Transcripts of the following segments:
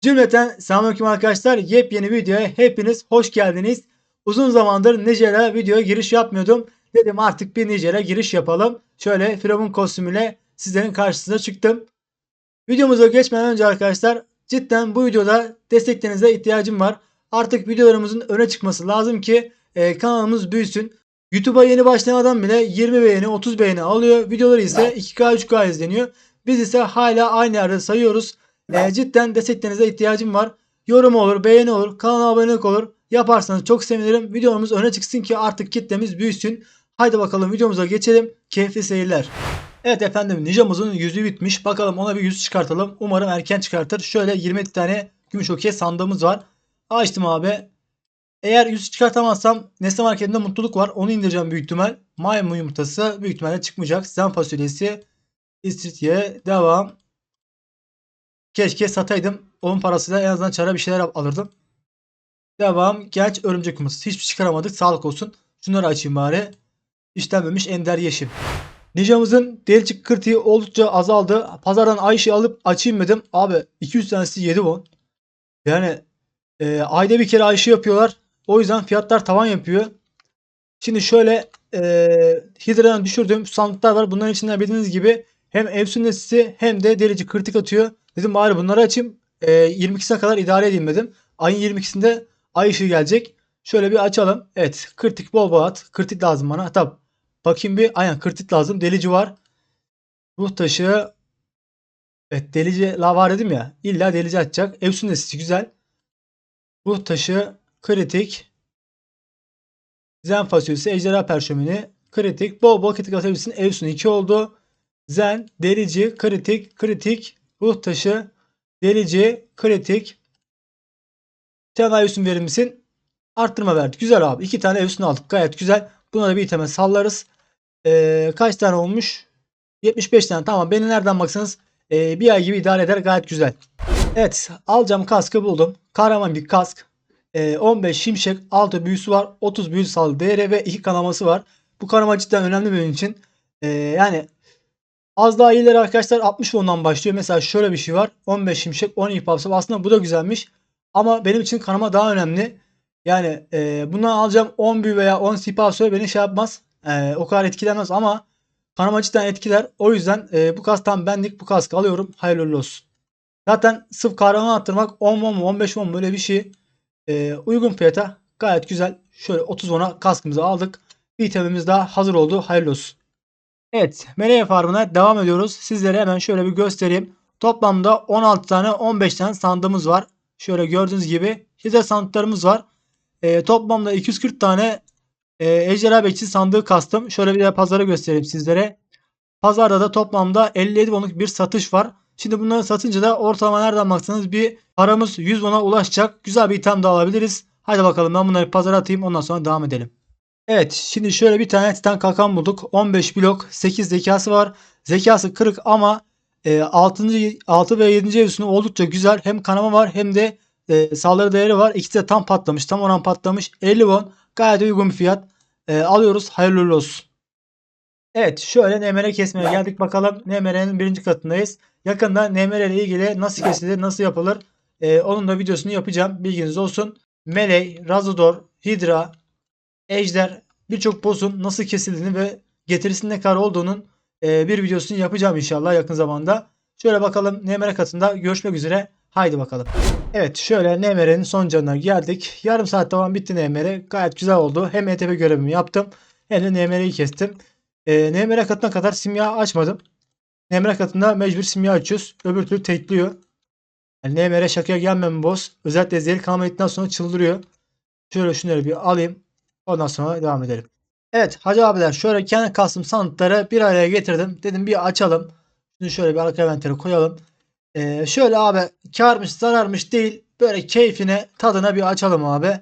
Cümleten selamünaleyküm arkadaşlar. Yepyeni videoya hepiniz hoş geldiniz. Uzun zamandır Nijer'e videoya giriş yapmıyordum. Dedim artık bir Nijer'e giriş yapalım. Şöyle Firavun kostümüyle sizlerin karşısına çıktım. Videomuza geçmeden önce arkadaşlar cidden bu videoda desteklerinize ihtiyacım var. Artık videolarımızın öne çıkması lazım ki e, kanalımız büyüsün. YouTube'a yeni başlayan adam bile 20 beğeni 30 beğeni alıyor. Videoları ise 2K 3K izleniyor. Biz ise hala aynı yerde sayıyoruz. E, cidden desteklerinize ihtiyacım var. Yorum olur, beğeni olur, kanala abonelik olur. Yaparsanız çok sevinirim. Videomuz öne çıksın ki artık kitlemiz büyüsün. Haydi bakalım videomuza geçelim. Keyifli seyirler. Evet efendim Ninja'mızın yüzü bitmiş. Bakalım ona bir yüz çıkartalım. Umarım erken çıkartır. Şöyle 20 tane gümüş okey sandığımız var. Açtım abi. Eğer yüz çıkartamazsam Nesne Market'inde mutluluk var. Onu indireceğim büyük ihtimal. Maymun yumurtası büyük ihtimalle çıkmayacak. Zen fasulyesi. İstiridye. Devam. Keşke sataydım. Onun parasıyla en azından çara bir şeyler alırdım. Devam. Genç örümcek yumurtası. Hiçbir şey çıkaramadık. Sağlık olsun. Şunları açayım bari. İşlenmemiş ender yeşil. Ninja'mızın delicik kritiği oldukça azaldı. Pazardan Ayşe alıp açayım dedim. Abi 200 tanesi 7 won. Yani e, ayda bir kere Ayşe yapıyorlar. O yüzden fiyatlar tavan yapıyor. Şimdi şöyle e, Hydra'dan düşürdüğüm sandıklar var. Bunların içinden bildiğiniz gibi hem Efsun hem de delici kritik atıyor. Dedim bari bunları açayım. E, 22'sine kadar idare edeyim dedim. Ayın 22'sinde ay ışığı gelecek. Şöyle bir açalım. Evet kritik bol bol at. Kritik lazım bana. Tabi bakayım bir. Aynen kritik lazım. Delici var. Ruh taşı. Evet delici la var dedim ya. İlla delici açacak. Efsun Nesisi güzel. Ruh taşı. Kritik. Zen fasulyesi. Ejderha perşömeni. Kritik. Bol bol kritik atabilirsin. Efsun 2 oldu. Zen, delici, kritik, kritik, ruh taşı, delici, kritik. Bir tane daha üstün verir misin? Arttırma verdi. Güzel abi. İki tane üstünü aldık. Gayet güzel. Buna da bir iteme sallarız. Ee, kaç tane olmuş? 75 tane. Tamam. Beni nereden baksanız ee, bir ay gibi idare eder. Gayet güzel. Evet. Alacağım kaskı buldum. Kahraman bir kask. Ee, 15 şimşek. 6 büyüsü var. 30 büyü sağlığı değeri ve 2 kanaması var. Bu kanama cidden önemli benim için. Ee, yani Az daha iyileri arkadaşlar 60 ondan başlıyor. Mesela şöyle bir şey var. 15 şimşek 10 ihpapsam. Aslında bu da güzelmiş. Ama benim için kanama daha önemli. Yani e, bundan alacağım 10 büyü veya 10 sipasör beni şey yapmaz. E, o kadar etkilemez ama kanama cidden etkiler. O yüzden e, bu kastan benlik bu kaskı alıyorum. Hayırlı olsun. Zaten sırf kahraman attırmak 10 10 15 10 böyle bir şey. E, uygun fiyata gayet güzel. Şöyle 30 ona kaskımızı aldık. İtemimiz daha hazır oldu. Hayırlı olsun. Evet, Meleye Farm'ına devam ediyoruz. Sizlere hemen şöyle bir göstereyim. Toplamda 16 tane 15 tane sandığımız var. Şöyle gördüğünüz gibi hizmet sandıklarımız var. E, toplamda 240 tane e, ejderha bekçi sandığı kastım. Şöyle bir de pazara göstereyim sizlere. Pazarda da toplamda 57 wonluk bir satış var. Şimdi bunları satınca da ortalama nereden baksanız bir paramız 100 won'a ulaşacak. Güzel bir item de alabiliriz. Haydi bakalım ben bunları pazara atayım ondan sonra devam edelim. Evet şimdi şöyle bir tane titan kalkan bulduk. 15 blok 8 zekası var. Zekası kırık ama e, 6. 6 ve 7. evresinde oldukça güzel. Hem kanama var hem de e, saldırı değeri var. İkisi de tam patlamış. Tam oran patlamış. 50 won. Gayet uygun bir fiyat. E, alıyoruz. Hayırlı olsun. Evet şöyle NMR kesmeye geldik bakalım. NMR'nin birinci katındayız. Yakında NMR ile ilgili nasıl kesilir, nasıl yapılır e, onun da videosunu yapacağım. Bilginiz olsun. Melee, Razador, Hydra, Ejder birçok boss'un nasıl kesildiğini ve getirisinin ne kadar olduğunun e, bir videosunu yapacağım inşallah yakın zamanda. Şöyle bakalım NMR katında görüşmek üzere. Haydi bakalım. Evet şöyle NMR'nin son canına geldik. Yarım saat tamam bitti NMR. Gayet güzel oldu. Hem ETP görevimi yaptım hem de NMR'yi kestim. E, NMR katına kadar simya açmadım. NMR katında mecbur simya açıyoruz. Öbür türlü tekliyor. Yani NMR şakaya gelmem boss. Özellikle zehir kalma sonra çıldırıyor. Şöyle şunları bir alayım. Ondan sonra devam edelim. Evet hacı abiler şöyle kendi kastım sandıkları bir araya getirdim. Dedim bir açalım. Şimdi şöyle bir arka inventörü koyalım. Ee, şöyle abi karmış zararmış değil. Böyle keyfine tadına bir açalım abi.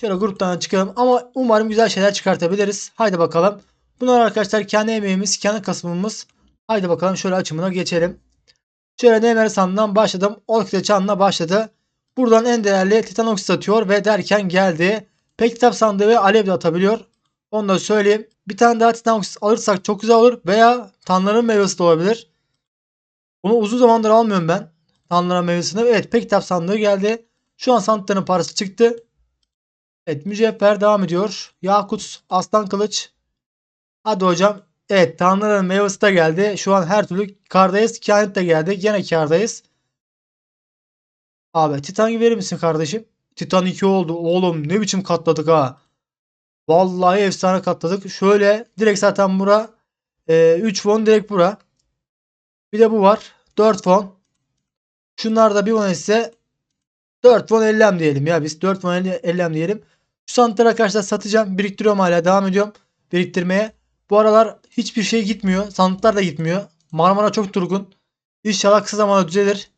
Şöyle gruptan çıkalım ama umarım güzel şeyler çıkartabiliriz. Haydi bakalım. Bunlar arkadaşlar kendi emeğimiz, kendi kasımımız. Haydi bakalım şöyle açımına geçelim. Şöyle NMR sandığından başladım. Orkide çanına başladı. Buradan en değerli titan oksit atıyor ve derken geldi. Pek kitap sandığı ve alev de atabiliyor. Onu da söyleyeyim. Bir tane daha Titan alırsak çok güzel olur. Veya Tanrı'nın meyvesi de olabilir. Bunu uzun zamandır almıyorum ben. Tanrı'nın meyvesini. Evet pek kitap sandığı geldi. Şu an sandıkların parası çıktı. Evet mücevher devam ediyor. Yakut, aslan kılıç. Hadi hocam. Evet Tanrı'nın meyvesi de geldi. Şu an her türlü kardayız. Kehanet de geldi. Gene kardayız. Abi Titan verir misin kardeşim? Titan 2 oldu. Oğlum ne biçim katladık ha. Vallahi efsane katladık. Şöyle direkt zaten bura e, 3 won direkt bura. Bir de bu var. 4 won. Şunlar da bir won ise 4 won 50 diyelim ya biz. 4 won 50 diyelim. Şu sandıkları arkadaşlar satacağım. Biriktiriyorum hala. Devam ediyorum biriktirmeye. Bu aralar hiçbir şey gitmiyor. Sandıklar da gitmiyor. Marmara çok durgun. İnşallah kısa zamanda düzelir.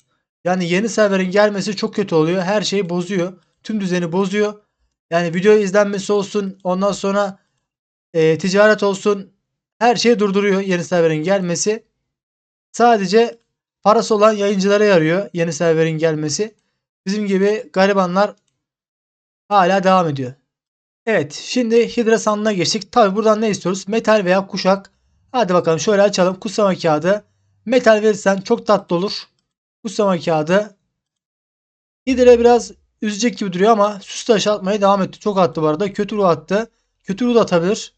Yani yeni serverin gelmesi çok kötü oluyor. Her şeyi bozuyor. Tüm düzeni bozuyor. Yani video izlenmesi olsun. Ondan sonra e, ticaret olsun. Her şeyi durduruyor yeni serverin gelmesi. Sadece parası olan yayıncılara yarıyor yeni serverin gelmesi. Bizim gibi garibanlar hala devam ediyor. Evet şimdi Hidra sandığına geçtik. Tabi buradan ne istiyoruz? Metal veya kuşak. Hadi bakalım şöyle açalım. Kutsama kağıdı. Metal verirsen çok tatlı olur. Kutsama kağıdı. Hidra biraz üzecek gibi duruyor ama süs taşı atmaya devam etti. Çok attı bu arada. Kötü ruh attı. Kötü ruh da atabilir.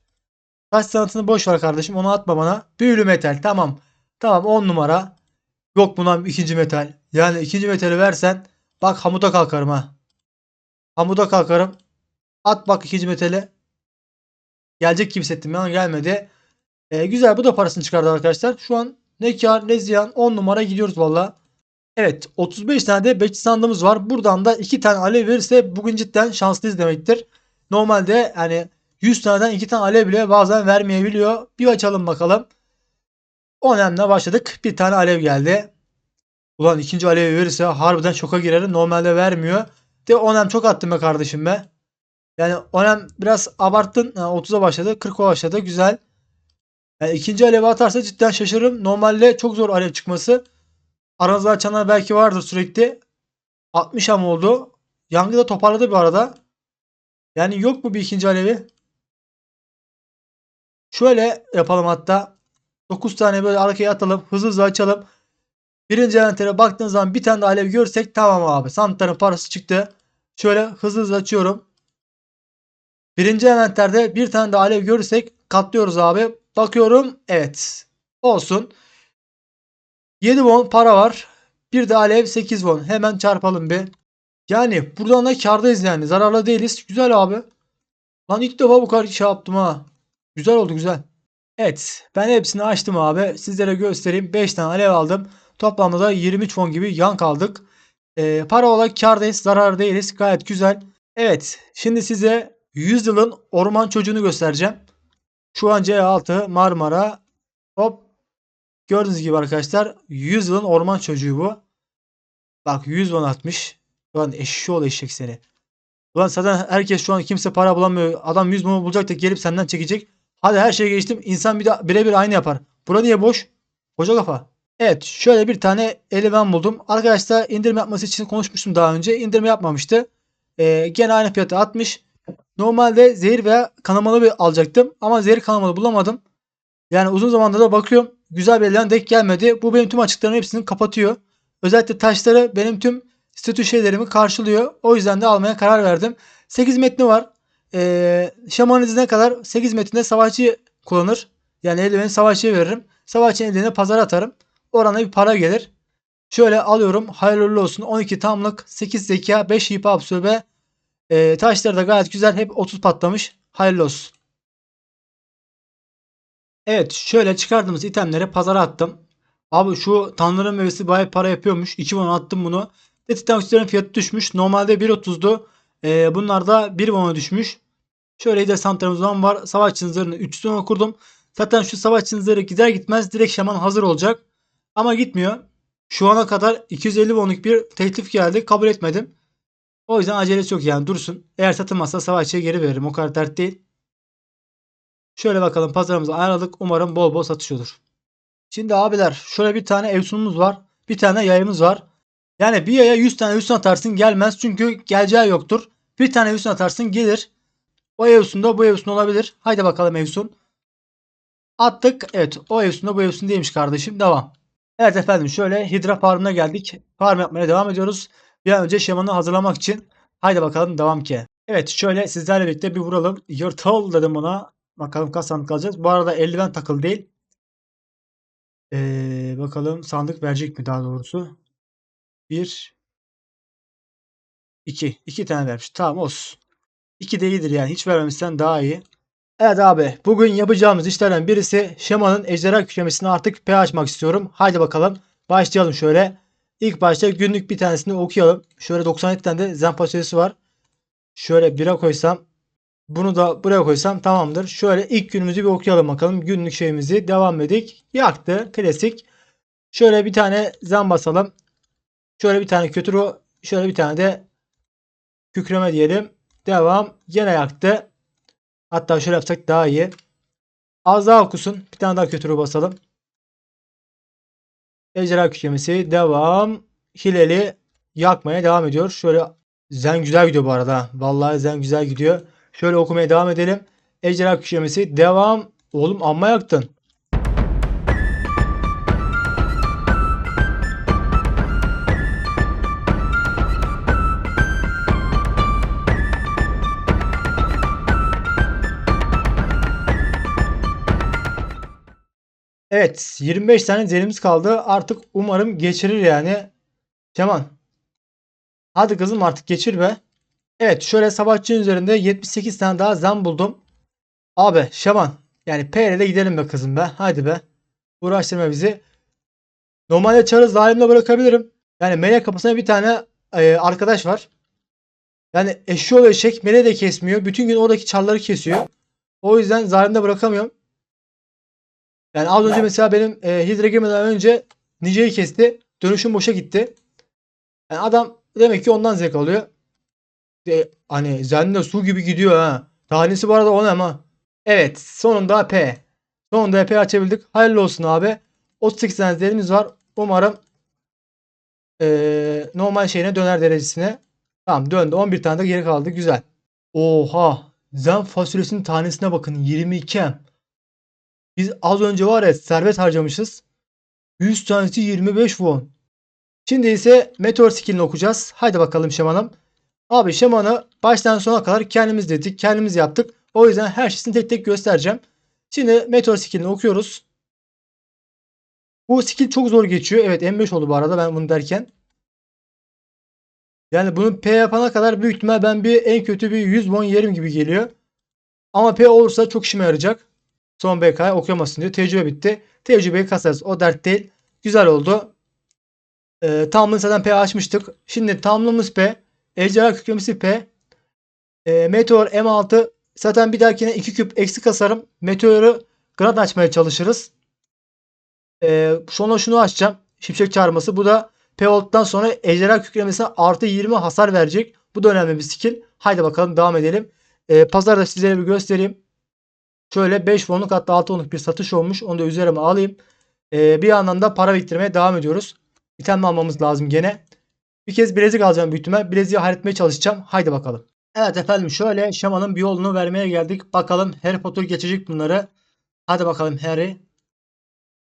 Taş sanatını boş ver kardeşim. Onu atma bana. Büyülü metal. Tamam. Tamam 10 numara. Yok buna ikinci metal. Yani ikinci metali versen bak hamuda kalkarım ha. Hamuda kalkarım. At bak ikinci metali. Gelecek gibi hissettim ama gelmedi. Ee, güzel bu da parasını çıkardı arkadaşlar. Şu an ne kar ne ziyan 10 numara gidiyoruz valla. Evet 35 tane de bekçi sandığımız var. Buradan da 2 tane alev verirse bugün cidden şanslıyız demektir. Normalde hani 100 taneden 2 tane alev bile bazen vermeyebiliyor. Bir açalım bakalım. Önemli başladık. Bir tane alev geldi. Ulan ikinci alevi verirse harbiden şoka girerim. Normalde vermiyor. De onem çok attım be kardeşim be. Yani onem biraz abarttın. Yani 30'a başladı. 40'a başladı. Güzel. Yani ikinci alevi atarsa cidden şaşırırım. Normalde çok zor alev çıkması. Aranızda açanlar belki vardır sürekli. 60 am oldu. Yangı da toparladı bir arada. Yani yok mu bir ikinci alevi? Şöyle yapalım hatta. 9 tane böyle arkaya atalım. Hızlı hızlı açalım. Birinci envantere baktığınız zaman bir tane de alev görsek tamam abi. Sandıkların parası çıktı. Şöyle hızlı hızlı açıyorum. Birinci envanterde bir tane de alev görürsek katlıyoruz abi. Bakıyorum. Evet. Olsun. 7 won para var. Bir de alev 8 won. Hemen çarpalım bir. Yani buradan da kardayız yani. Zararlı değiliz. Güzel abi. Lan ilk defa bu kadar şey yaptım ha. Güzel oldu güzel. Evet. Ben hepsini açtım abi. Sizlere göstereyim. 5 tane alev aldım. Toplamda da 23 won gibi yan kaldık. Ee, para olarak kardayız. Zarar değiliz. Gayet güzel. Evet. Şimdi size 100 yılın orman çocuğunu göstereceğim. Şu an C6 Marmara. Gördüğünüz gibi arkadaşlar 100 yılın orman çocuğu bu. Bak 100 won atmış. Ulan eşşoğlu eşek seni. Ulan zaten herkes şu an kimse para bulamıyor. Adam 100 won bulacak da gelip senden çekecek. Hadi her şeye geçtim. İnsan bir de birebir aynı yapar. Bura niye boş? Koca kafa. Evet şöyle bir tane eleman buldum. Arkadaşlar indirim yapması için konuşmuştum daha önce. İndirim yapmamıştı. Ee, gene aynı fiyata atmış. Normalde zehir veya kanamalı bir alacaktım. Ama zehir kanamalı bulamadım. Yani uzun zamandır da bakıyorum. Güzel bir eleman denk gelmedi. Bu benim tüm açıklarımın hepsini kapatıyor. Özellikle taşları benim tüm statü şeylerimi karşılıyor. O yüzden de almaya karar verdim. 8 metni var. Ee, şaman izine kadar 8 metinde savaşçı kullanır. Yani eldiveni savaşçıya veririm. Savaşçının eldivenine pazara atarım. Orana bir para gelir. Şöyle alıyorum. Hayırlı olsun. 12 tamlık, 8 zeka, 5 hipa absorbe. E, taşları da gayet güzel. Hep 30 patlamış. Hayırlı olsun. Evet şöyle çıkardığımız itemleri pazara attım. Abi şu tanrıların meyvesi bayağı para yapıyormuş. 2 won attım bunu. Ve titan fiyatı düşmüş. Normalde 1.30'du. E, bunlar da 1 won'a düşmüş. Şöyle de santralımız var. Savaşçı zırhını 300 won'a kurdum. Zaten şu savaşçı zırhı gider gitmez direkt şaman hazır olacak. Ama gitmiyor. Şu ana kadar 250 wonluk bir teklif geldi. Kabul etmedim. O yüzden acelesi yok yani dursun. Eğer satılmazsa savaşçıya geri veririm. O kadar dert değil. Şöyle bakalım pazarımızı ayarladık. Umarım bol bol satış olur. Şimdi abiler şöyle bir tane evsunumuz var. Bir tane yayımız var. Yani bir yaya 100 tane evsun atarsın gelmez. Çünkü geleceği yoktur. Bir tane evsun atarsın gelir. O evsun da bu evsun olabilir. Haydi bakalım evsun. Attık. Evet o evsun da bu evsun değilmiş kardeşim. Devam. Evet efendim şöyle Hidra farmına geldik. Farm yapmaya devam ediyoruz. Bir an önce şemanı hazırlamak için. Haydi bakalım devam ki. Evet şöyle sizlerle birlikte bir vuralım. Yırtıl dedim ona. Bakalım kaç sandık alacağız. Bu arada eldiven takıl değil. Ee, bakalım sandık verecek mi daha doğrusu. Bir. iki. İki tane vermiş. Tamam olsun. İki de iyidir yani. Hiç vermemişsen daha iyi. Evet abi bugün yapacağımız işlerden birisi şemanın ejderha kükremesini artık P açmak istiyorum. Haydi bakalım başlayalım şöyle. İlk başta günlük bir tanesini okuyalım. Şöyle 97 tane de zen fasulyesi var. Şöyle 1'e koysam bunu da buraya koysam tamamdır. Şöyle ilk günümüzü bir okuyalım bakalım. Günlük şeyimizi devam edik. Yaktı klasik. Şöyle bir tane zen basalım. Şöyle bir tane kötü. Şöyle bir tane de kükreme diyelim. Devam. Gene yaktı. Hatta şöyle yapsak daha iyi. Az daha okusun. Bir tane daha kötü basalım. Ejderha kükremesi. Devam. Hileli yakmaya devam ediyor. Şöyle zen güzel gidiyor bu arada. Vallahi zen güzel gidiyor. Şöyle okumaya devam edelim. Ejderha kükremesi. Devam. Oğlum amma yaktın. Evet 25 tane zelimiz kaldı. Artık umarım geçirir yani. Kemal. Hadi kızım artık geçir be. Evet şöyle sabahçı üzerinde 78 tane daha zam buldum. Abi Şaban yani PR'de gidelim be kızım be. Hadi be. Uğraştırma bizi. Normalde çarı zalimle bırakabilirim. Yani melek kapısına bir tane e, arkadaş var. Yani eşşoğlu eşek meleği de kesmiyor. Bütün gün oradaki çarları kesiyor. O yüzden zalimde bırakamıyorum. Yani az önce mesela benim e, Hidra girmeden önce Nice'yi kesti. Dönüşüm boşa gitti. Yani adam demek ki ondan zevk alıyor. De, hani Zen de su gibi gidiyor ha. Tanesi bu arada 10 ama. Evet sonunda P. Sonunda P açabildik. Hayırlı olsun abi. 38 tane var. Umarım e, normal şeyine döner derecesine. Tamam döndü. 11 tane de geri kaldı. Güzel. Oha. Zen fasulyesinin tanesine bakın. 22 M. Biz az önce var ya servet harcamışız. 100 tanesi 25 won. Şimdi ise meteor skillini okuyacağız. Haydi bakalım şemanım. Abi şemanı baştan sona kadar kendimiz dedik. Kendimiz yaptık. O yüzden her şeyini tek tek göstereceğim. Şimdi meteor skillini okuyoruz. Bu skill çok zor geçiyor. Evet M5 oldu bu arada ben bunu derken. Yani bunu P yapana kadar büyük ihtimal ben bir en kötü bir 100 won yerim gibi geliyor. Ama P olursa çok işime yarayacak. Son BK'yı okuyamasın diyor. Tecrübe bitti. Tecrübeyi kasarız. O dert değil. Güzel oldu. Ee, tamamını zaten P açmıştık. Şimdi tamamlığımız P. Ejderha kükremesi P. Ee, Meteor M6. Zaten bir dahakine 2 küp eksik kasarım. Meteor'u grad açmaya çalışırız. Ee, sonra şunu açacağım. Şimşek çağırması. Bu da P olduktan sonra ejderha kükremesine artı 20 hasar verecek. Bu da önemli bir skill. Haydi bakalım devam edelim. Ee, pazarda sizlere bir göstereyim. Şöyle 5 fonluk hatta 6 fonluk bir satış olmuş. Onu da üzerime alayım. Ee, bir yandan da para biriktirmeye devam ediyoruz. İtem almamız lazım gene. Bir kez bilezik alacağım büyük ihtimal. Bileziği halletmeye çalışacağım. Haydi bakalım. Evet efendim şöyle şamanın bir yolunu vermeye geldik. Bakalım Harry Potter geçecek bunları. Hadi bakalım Harry.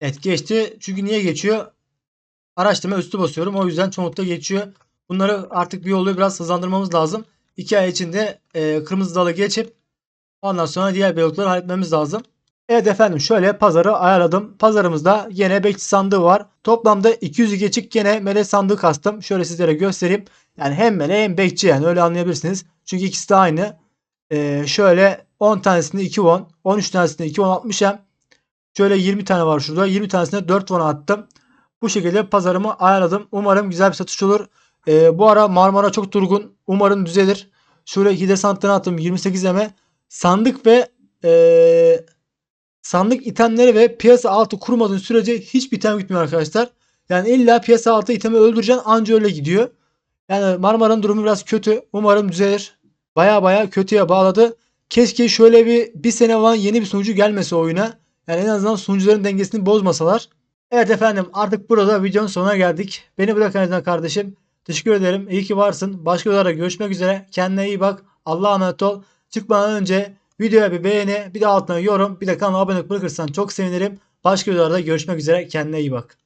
Evet geçti. Çünkü niye geçiyor? Araştırma üstü basıyorum. O yüzden çoğunlukla geçiyor. Bunları artık bir yolu biraz hızlandırmamız lazım. 2 ay içinde e, kırmızı dalı geçip Ondan sonra diğer blokları halletmemiz lazım. Evet efendim şöyle pazarı ayarladım. Pazarımızda yine bekçi sandığı var. Toplamda 200'ü geçik yine melek sandığı kastım. Şöyle sizlere göstereyim. Yani hem mele hem bekçi yani öyle anlayabilirsiniz. Çünkü ikisi de aynı. Ee, şöyle 10 tanesinde 2 won. 13 tanesinde 2 won 60 hem. Şöyle 20 tane var şurada. 20 tanesinde 4 won attım. Bu şekilde pazarımı ayarladım. Umarım güzel bir satış olur. Ee, bu ara Marmara çok durgun. Umarım düzelir. Şöyle hide santığını attım 28 eme sandık ve e, sandık itemleri ve piyasa altı kurmadığın sürece hiçbir item gitmiyor arkadaşlar. Yani illa piyasa altı itemi öldüreceksin anca öyle gidiyor. Yani Marmara'nın durumu biraz kötü. Umarım düzelir. Baya baya kötüye bağladı. Keşke şöyle bir bir sene falan yeni bir sunucu gelmese oyuna. Yani en azından sunucuların dengesini bozmasalar. Evet efendim artık burada videonun sonuna geldik. Beni bırakan kardeşim. Teşekkür ederim. İyi ki varsın. Başka videolarda görüşmek üzere. Kendine iyi bak. Allah'a emanet ol. Çıkmadan önce videoya bir beğeni, bir de altına yorum, bir de kanala abone bırakırsan çok sevinirim. Başka videolarda görüşmek üzere. Kendine iyi bak.